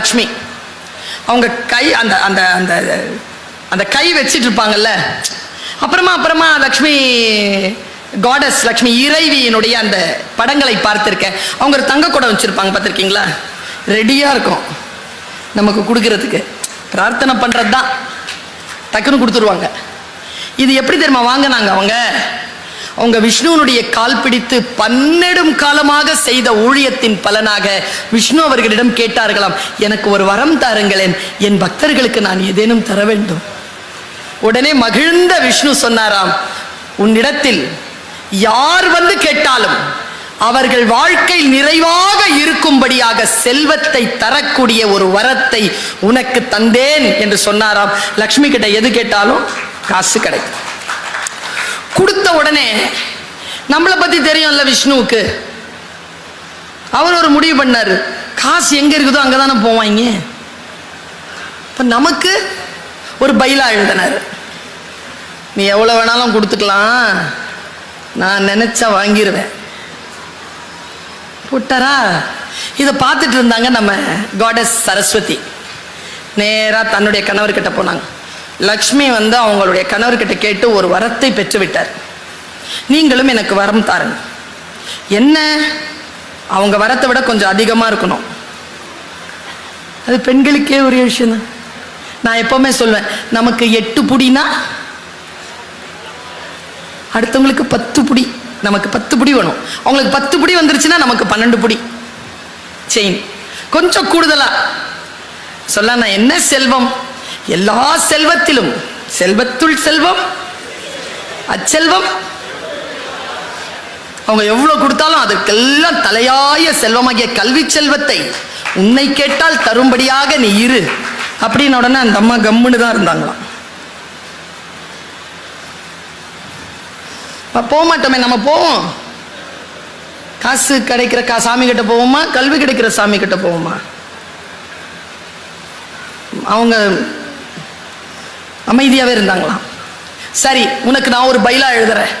லக்ஷ்மி அவங்க கை அந்த அந்த அந்த அந்த கை வச்சிட்டு இருப்பாங்கல்ல அப்புறமா அப்புறமா லக்ஷ்மி காடஸ் லக்ஷ்மி இறைவியினுடைய அந்த படங்களை பார்த்துருக்கேன். அவங்க ஒரு தங்க குடம் வச்சுருப்பாங்க பார்த்துருக்கீங்களா? ரெடியாக இருக்கும். நமக்கு கொடுக்கறதுக்கு. பிரார்த்தனை பண்ணுறது தான் டக்குன்னு கொடுத்துருவாங்க. இது எப்படி தெரியுமா? வாங்கினாங்க அவங்க. அவங்க விஷ்ணுவனுடைய கால் பிடித்து பன்னெடும் காலமாக செய்த ஊழியத்தின் பலனாக விஷ்ணு அவர்களிடம் கேட்டார்களாம். எனக்கு ஒரு வரம் தாருங்களேன். என் பக்தர்களுக்கு நான் ஏதேனும் தர வேண்டும். உடனே மகிழ்ந்த விஷ்ணு சொன்னாராம். உன்னிடத்தில் யார் வந்து கேட்டாலும் அவர்கள் வாழ்க்கை நிறைவாக இருக்கும்படியாக செல்வத்தை தரக்கூடிய ஒரு வரத்தை உனக்கு தந்தேன் என்று சொன்னாராம். லக்ஷ்மி கிட்ட எது கேட்டாலும் காசு கிடைக்கும். கொடுத்த உடனே நம்மளை பத்தி தெரியும்ல விஷ்ணுவுக்கு. அவர் ஒரு முடிவு பண்ணார். காசு எங்க இருக்குதோ அங்கே தானே போவாங்க இப்போ நமக்கு ஒரு பைலா எழுதினார். நீ எவ்வளோ வேணாலும் கொடுத்துக்கலாம். நான் நினச்சா வாங்கிடுவேன் விட்டாரா இதை பார்த்துட்டு இருந்தாங்க நம்ம காடஸ் சரஸ்வதி. நேராக தன்னுடைய கணவர்கிட்ட போனாங்க. லக்ஷ்மி வந்து அவங்களுடைய கணவர்கிட்ட கேட்டு ஒரு வரத்தை பெற்று விட்டார் நீங்களும் எனக்கு வரம் தாருங்க. என்ன? அவங்க வரத்தை விட கொஞ்சம் அதிகமாக இருக்கணும். அது பெண்களுக்கே ஒரு விஷயம் தான். நான் எப்போவுமே சொல்வேன் நமக்கு எட்டு புடினா அடுத்தவங்களுக்கு பத்து புடி நமக்கு பத்து புடி வேணும். அவங்களுக்கு பத்து புடி வந்துருச்சுன்னா நமக்கு பன்னெண்டு புடி. செயின் கொஞ்சம் கூடுதலாக சொல்ல நான் என்ன செல்வம்? எல்லா செல்வத்திலும் செல்வத்துள் செல்வம் அச்செல்வம். அவங்க எவ்வளவு கொடுத்தாலும் அதுக்கெல்லாம் தலையாய செல்வமாகிய கல்வி செல்வத்தை உன்னை கேட்டால் தரும்படியாக நீ இரு. அப்படின்னு உடனே அந்த அம்மா கம்முன்னு தான் இருந்தாங்களாம். போக மாட்டோமே நம்ம போவோம். காசு கிடைக்கிற கா சாமி கிட்ட போவோமா? கல்வி கிடைக்கிற சாமி கிட்ட போவோமா? அவங்க அமைதியாகவே இருந்தாங்களாம் சரி உனக்கு நான் ஒரு பைலா எழுதுறேன்.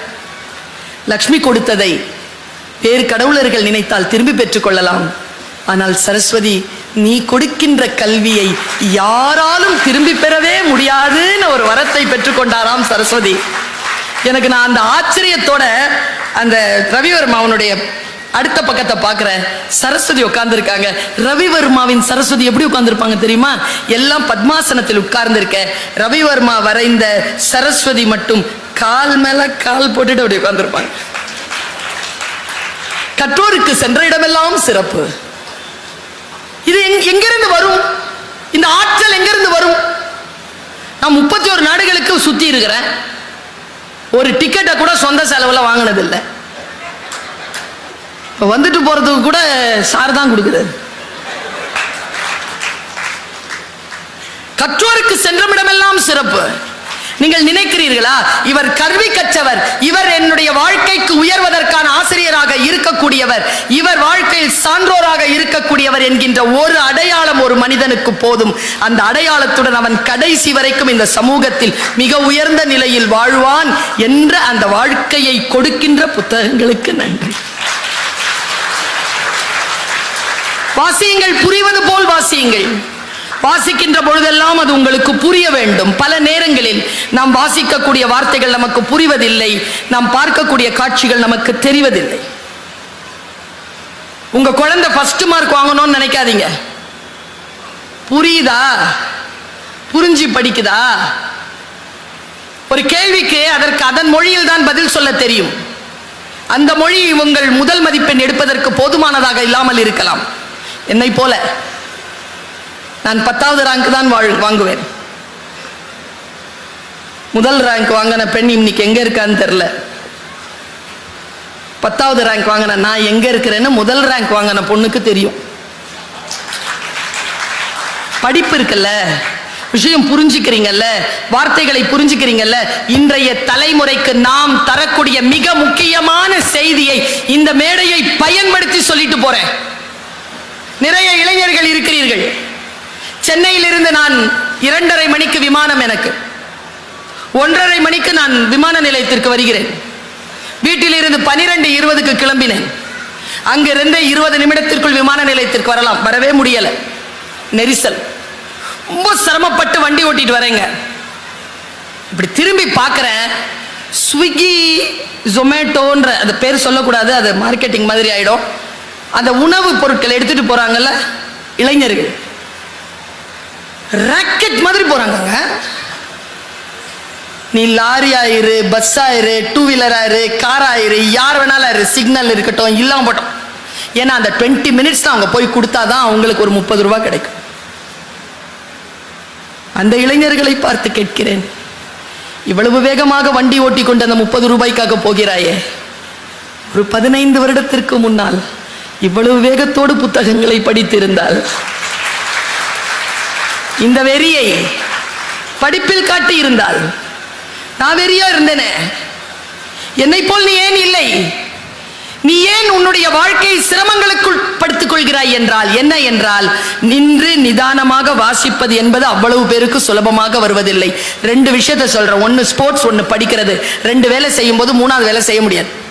லக்ஷ்மி கொடுத்ததை வேறு கடவுளர்கள் நினைத்தால் திரும்பி பெற்றுக்கொள்ளலாம் ஆனால் சரஸ்வதி நீ கொடுக்கின்ற கல்வியை யாராலும் திரும்பி பெறவே முடியாதுன்னு ஒரு வரத்தை பெற்றுக்கொண்டாராம் சரஸ்வதி. எனக்கு நான் அந்த ஆச்சரியத்தோட அந்த ரவிவர்மா அவனுடைய அடுத்த பக்கத்தை பார்க்குறேன் சரஸ்வதி உட்கார்ந்துருக்காங்க. ரவிவர்மாவின் சரஸ்வதி எப்படி உட்கார்ந்துருப்பாங்க தெரியுமா? எல்லாம் பத்மாசனத்தில் உட்கார்ந்துருக்க. ரவிவர்மா வரைந்த சரஸ்வதி மட்டும் கால் மேல கால் போட்டுட்டு அப்படி உட்கார்ந்துருப்பாங்க. கற்றோருக்கு சென்ற இடமெல்லாம் சிறப்பு. இது எங்கிருந்து வரும்? இந்த ஆற்றல் எங்கிருந்து வரும்? நான் முப்பத்தி ஒரு நாடுகளுக்கு சுத்தி இருக்கிறேன். ஒரு டிக்கெட்டை கூட சொந்த செலவில் வாங்கினதில்லை. இப்போ வந்துட்டு போகிறதுக்கு கூட சார் தான் கொடுக்குறாரு. கற்றோருக்கு சென்றமிடமெல்லாம் சிறப்பு. நீங்கள் நினைக்கிறீர்களா? இவர் கல்வி கற்றவர். இவர் என்னுடைய வாழ்க்கைக்கு உயர்வதற்கான ஆசிரியராக இருக்கக்கூடியவர். இவர் வாழ்க்கையில் சான்றோராக இருக்கக்கூடியவர் என்கின்ற ஒரு அடையாளம் ஒரு மனிதனுக்கு போதும். அந்த அடையாளத்துடன் அவன் கடைசி வரைக்கும் இந்த சமூகத்தில் மிக உயர்ந்த நிலையில் வாழ்வான் என்ற அந்த வாழ்க்கையை கொடுக்கின்ற புத்தகங்களுக்கு நன்றி. வாசியுங்கள் புரிவது போல் வாசியுங்கள். வாசிக்கின்ற பொழுதெல்லாம் அது உங்களுக்கு புரிய வேண்டும். பல நேரங்களில் நாம் வாசிக்கக்கூடிய வார்த்தைகள் நமக்கு புரிவதில்லை. நாம் பார்க்கக்கூடிய காட்சிகள் நமக்கு தெரிவதில்லை. உங்க குழந்தை ஃபர்ஸ்ட் மார்க் வாங்கணும்னு நினைக்காதீங்க. புரியுதா? புரிஞ்சு படிக்குதா? ஒரு கேள்விக்கு அதற்கு அதன் மொழியில் தான் பதில் சொல்ல தெரியும். அந்த மொழி உங்கள் முதல் மதிப்பெண் எடுப்பதற்கு போதுமானதாக இல்லாமல் இருக்கலாம். என்னை போல நான் பத்தாவது ரேங்க் தான் வாழ் வாங்குவேன். முதல் ரேங்க் வாங்கின பெண் இன்னைக்கு எங்கே இருக்கான்னு தெரியல. பத்தாவது ரேங்க் வாங்கின நான் எங்கே இருக்கிறேன்னு முதல் ரேங்க் வாங்கின பொண்ணுக்கு தெரியும். படிப்பு இருக்குல்ல விஷயம் புரிஞ்சுக்கிறீங்கல்ல வார்த்தைகளை புரிஞ்சுக்கிறீங்கல்ல இன்றைய தலைமுறைக்கு நாம் தரக்கூடிய மிக முக்கியமான செய்தியை இந்த மேடையை பயன்படுத்தி சொல்லிட்டு போறேன். நிறைய இளைஞர்கள் இருக்கிறீர்கள். சென்னையிலிருந்து நான் இரண்டரை மணிக்கு விமானம் எனக்கு. ஒன்றரை மணிக்கு நான் விமான நிலையத்திற்கு வருகிறேன். வீட்டிலிருந்து பனிரெண்டு இருபதுக்கு கிளம்பினேன். அங்கிருந்து இருபது நிமிடத்திற்குள் விமான நிலையத்திற்கு வரலாம். வரவே முடியல. நெரிசல். ரொம்ப சிரமப்பட்டு வண்டி ஓட்டிட்டு வரேங்க. இப்படி திரும்பி பார்க்குறேன். ஸ்விக்கி ஜொமேட்டோன்ற அது பேர் சொல்லக்கூடாது அது மார்க்கெட்டிங் மாதிரி ஆகிடும் அந்த உணவு பொருட்களை எடுத்துட்டு போறாங்கல்ல? இளைஞர்கள். ராக்கெட் மாதிரி போறாங்க நீ லாரி ஆயிரு பஸ் ஆயிரு டூ வீலர் ஆயிரு கார் ஆயிரு யார் வேணாலும் ஆயிரு சிக்னல் இருக்கட்டும் இல்லாம போட்டோம். ஏன்னா அந்த டுவெண்ட்டி மினிட்ஸ் தான் அவங்க போய் கொடுத்தாதான் அவங்களுக்கு ஒரு முப்பது ரூபா கிடைக்கும். அந்த இளைஞர்களை பார்த்து கேட்கிறேன். இவ்வளவு வேகமாக வண்டி ஓட்டி கொண்டு அந்த முப்பது ரூபாய்க்காக போகிறாயே? ஒரு பதினைந்து வருடத்திற்கு முன்னால் இவ்வளவு வேகத்தோடு புத்தகங்களை படித்திருந்தால். இந்த வெறியை படிப்பில் காட்டி இருந்தால் நான் வெறியா இருந்தேனே? என்னை போல் நீ ஏன் இல்லை? நீ ஏன் உன்னுடைய வாழ்க்கையை சிரமங்களுக்குள் படுத்துக் கொள்கிறாய் என்றால் என்ன என்றால் நின்று நிதானமாக வாசிப்பது என்பது அவ்வளவு பேருக்கு சுலபமாக வருவதில்லை. ரெண்டு விஷயத்தை சொல்றேன். ஒன்னு ஸ்போர்ட்ஸ் ஒன்னு படிக்கிறது. ரெண்டு வேலை செய்யும் போது மூணாவது வேலை செய்ய முடியாது.